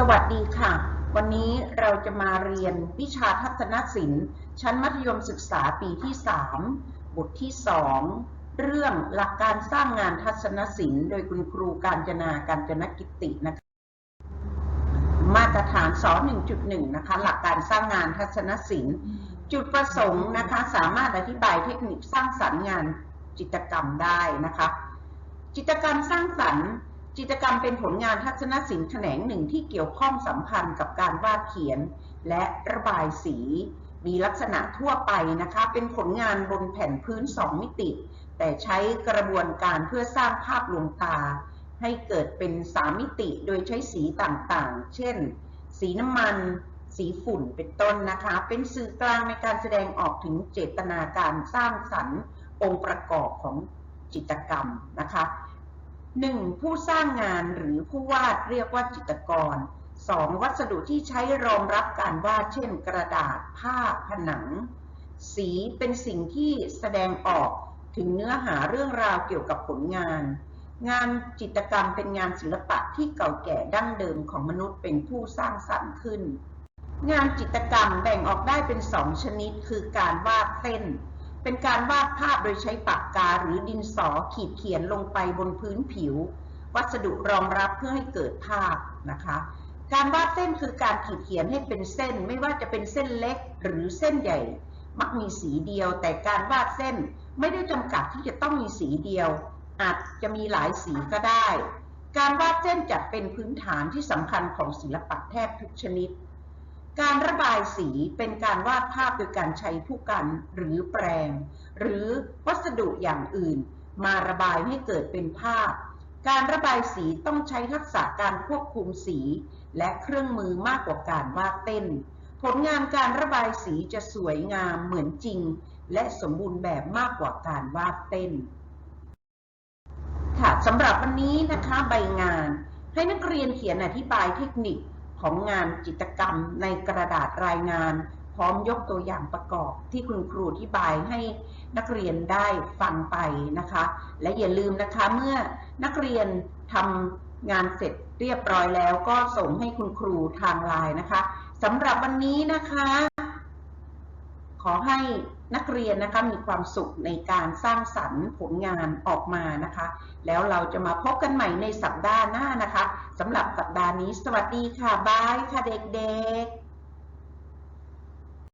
สวัสดีค่ะ วันนี้เราจะมาเรียนวิชาทัศนศิลป์ ชั้นมัธยมศึกษาปีที่ 3 บทที่ 2 เรื่องหลักการสร้างงานทัศนศิลป์ โดยคุณครูการจนาการจนกิตินะคะ มาตรฐานสอน1.1 นะคะ หลักการสร้างงานทัศนศิลป์ จุดประสงค์นะคะ สามารถอธิบายเทคนิคสร้างสรรค์งานจิตรกรรมได้นะคะ จิตรกรรมสร้างสรรค์ จิตรกรรมเป็นผลงานทัศนศิลป์แขนงหนึ่งที่เกี่ยวข้องสัมพันธ์กับการวาดเขียนและระบายสี มีลักษณะทั่วไปนะคะ เป็นผลงานบนแผ่นพื้นสองมิติ แต่ใช้กระบวนการเพื่อสร้างภาพลวงตา ให้เกิดเป็นสามมิติโดยใช้สีต่างๆ เช่น สีน้ำมัน สีฝุ่นเป็นต้นนะคะ เป็นสื่อกลางในการแสดงออกถึงเจตนาการสร้างสรรค์องค์ประกอบของจิตรกรรมนะคะ หนึ่งผู้สร้างงานหรือผู้วาดเรียกว่าจิตรกรสองวัสดุที่ใช้รองรับการวาดเช่น กระดาษผ้าผนัง สีเป็นสิ่งที่แสดงออกถึงเนื้อหาเรื่องราวเกี่ยวกับผลงาน งานจิตรกรรมเป็นงานศิลปะที่เก่าแก่ดั้งเดิมของมนุษย์เป็นผู้สร้างสรรค์ขึ้น งานจิตรกรรมแบ่งออกได้เป็นสองชนิด คือการวาดเส้น เป็นการวาดภาพโดยใช้ปากกาหรือดินสอขีดเขียนลงไปบนพื้นผิว วัสดุรองรับเพื่อให้เกิดภาพนะคะ การวาดเส้นคือการขีดเขียนให้เป็นเส้น ไม่ว่าจะเป็นเส้นเล็กหรือเส้นใหญ่ มักมีสีเดียว แต่การวาดเส้นไม่ได้จำกัดที่จะต้องมีสีเดียว อาจจะมีหลายสีก็ได้ การวาดเส้นจัดเป็นพื้นฐานที่สำคัญของศิลปะแทบทุกชนิด การระบายสีเป็นการวาดภาพโดยการใช้ผู้กันหรือแปรงหรือวัสดุอย่างอื่น มาระบายให้เกิดเป็นภาพ การระบายสีต้องใช้ทักษะการควบคุมสี และเครื่องมือมากกว่าการวาดเต้น ผลงานการระบายสีจะสวยงามเหมือนจริง และสมบูรณ์แบบมากกว่าการวาดเต้นค่ะสำหรับวันนี้นะคะใบงานให้นักเรียนเขียนอธิบายเทคนิค ของงานจิตกรรมในกระดาษรายงาน พร้อมยกตัวอย่างประกอบที่คุณครูอธิบายให้นักเรียนได้ฟังไปนะคะ และอย่าลืมนะคะเมื่อนักเรียนทำงานเสร็จเรียบร้อยแล้วก็ส่งให้คุณครูทางไลน์นะคะสำหรับวันนี้นะคะ ขอให้นักเรียนนะคะมีความสุขในการสร้างสรรค์ผลงานออกมานะคะ แล้วเราจะมาพบกันใหม่ในสัปดาห์หน้านะคะสำหรับสัปดาห์นี้ สวัสดีค่ะบายค่ะเด็กๆ